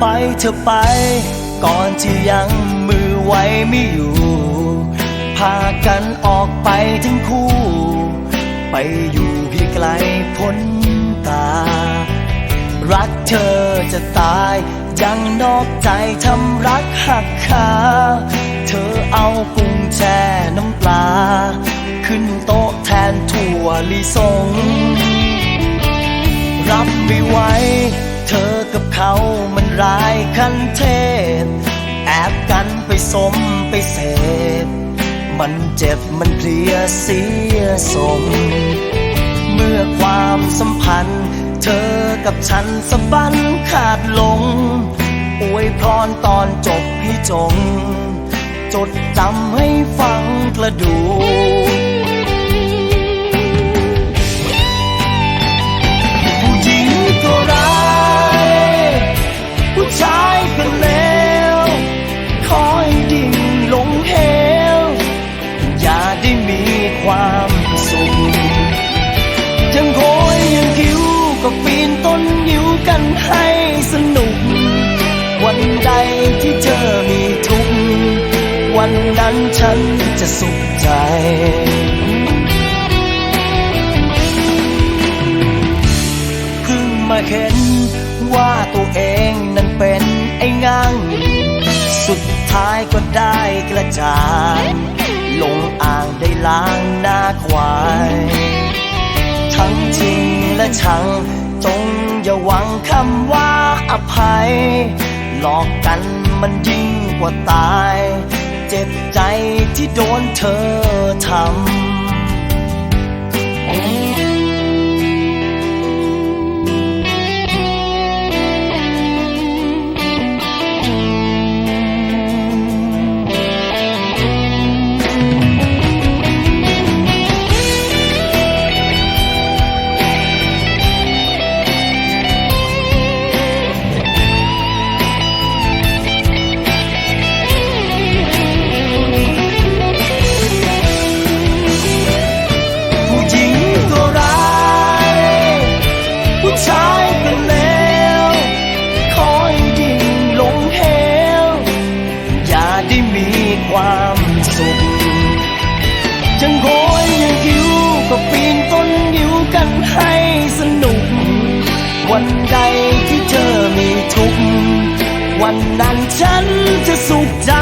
ไปเธอไป ก่อนที่ยังมือไว้ไม่อยู่ พากันออกไปทั้งคู่ ไปอยู่ที่ไกลพ้นตา รักเธอจะตาย ยังนอกใจทำรักหักขาเธอเอากุ้งแช่น้ำปลา ขึ้นโต๊ะแทนถั่วลิสง รับไม่ไหว เธอกับเขามันร้ายคันเทพ แอบกันไปสมไปเสพ มันเจ็บมันเพลียเสียสม เมื่อความสัมพันธ์ เธอกับฉันสะบันขาดลง อวยพรตอนจบให้จง จดจำให้ฟังกระดู นั้นฉันจะสุขใจ เพิ่งมาเห็นว่าตัวเองนั้นเป็นไอ้งัง สุดท้ายก็ได้กระจายลงอ่างได้ล้างหน้าควาย ทั้งจริงและชังจงอย่าหวังคำว่าอภัย หลอกกันมันยิ่งกว่าตาย เจ็บใจที่โดนเธอทำ ความสุขจังโอยยังคิวก็ปีนต้นยิ้วกันให้สนุก วันใดที่เธอมีทุกข์วันนั้นฉันจะสุขใจ